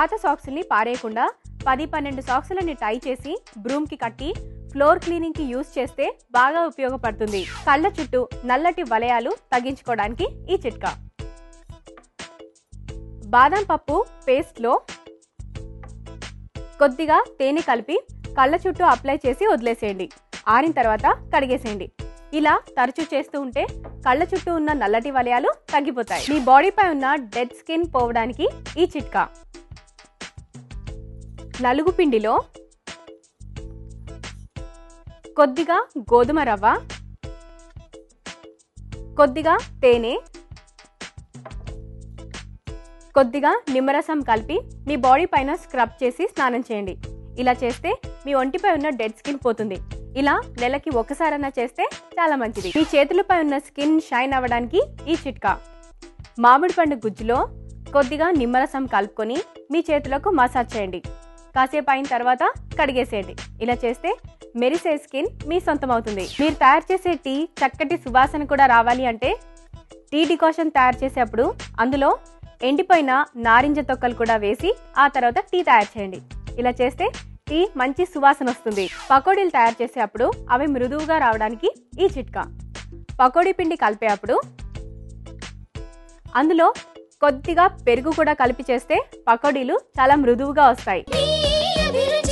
పాత సాక్స్ని పారేయకుండా పది పన్నెండు సాక్సులని టై చేసి బ్రూమ్కి కట్టి ఫ్లోర్ క్లీనింగ్కి యూస్ చేస్తే బాగా ఉపయోగపడుతుంది. కళ్ళ చుట్టూ నల్లటి వలయాలు తగ్గించుకోవడానికి ఈ చిట్కా. బాదం పప్పు పేస్ట్లో కొద్దిగా తేనె కలిపి కళ్ళ చుట్టూ అప్లై చేసి వదిలేసేయండి. ఆరిన తర్వాత కడిగేసేయండి. ఇలా తరచూ చేస్తూ ఉంటే కళ్ళ చుట్టూ ఉన్న నల్లటి వలయాలు తగ్గిపోతాయి. మీ బాడీపై ఉన్న డెడ్ స్కిన్ పోవడానికి ఈ చిట్కా. నలుగు పిండిలో కొద్దిగా గోధుమ రవ్వ కొద్దిగా తేనె కొద్దిగా నిమ్మరసం కలిపి మీ బాడీ పైన స్క్రబ్ చేసి స్నానం చేయండి. ఇలా చేస్తే మీ ఒంటిపై ఉన్న డెడ్ స్కిన్ పోతుంది. ఇలా నెలకి ఒకసారన్నా చేస్తే చాలా మంచిది. మీ చేతులపై ఉన్న స్కిన్ షైన్ అవ్వడానికి ఈ చిట్కా. మామిడి పండు గుజ్జులో కొద్దిగా నిమ్మరసం కలుపుకొని మీ చేతులకు మసాజ్ చేయండి. కాసేపు అయిన తర్వాత కడిగేసేయండి ఇలా చేస్తే మెరిసే స్కిన్ మీ సొంతం అవుతుంది మీరు తయారు చేసే టీ చక్కటి సువాసన కూడా రావాలి అంటే టీ డికాషన్ తయారు చేసేటప్పుడు అందులో ఎండిపోయిన నారింజ తొక్కలు కూడా వేసి ఆ తర్వాత టీ తయారు చేయండి. ఇలా చేస్తే టీ మంచి సువాసన వస్తుంది. పకోడీలు తయారు చేసేటప్పుడు అవి మృదువుగా రావడానికి ఈ చిట్కా. పకోడీ పిండి కలిపేటప్పుడు అందులో కొద్దిగా పెరుగు కూడా కలిపి చేస్తే పకోడీలు చాలా మృదువుగా వస్తాయి. Baby,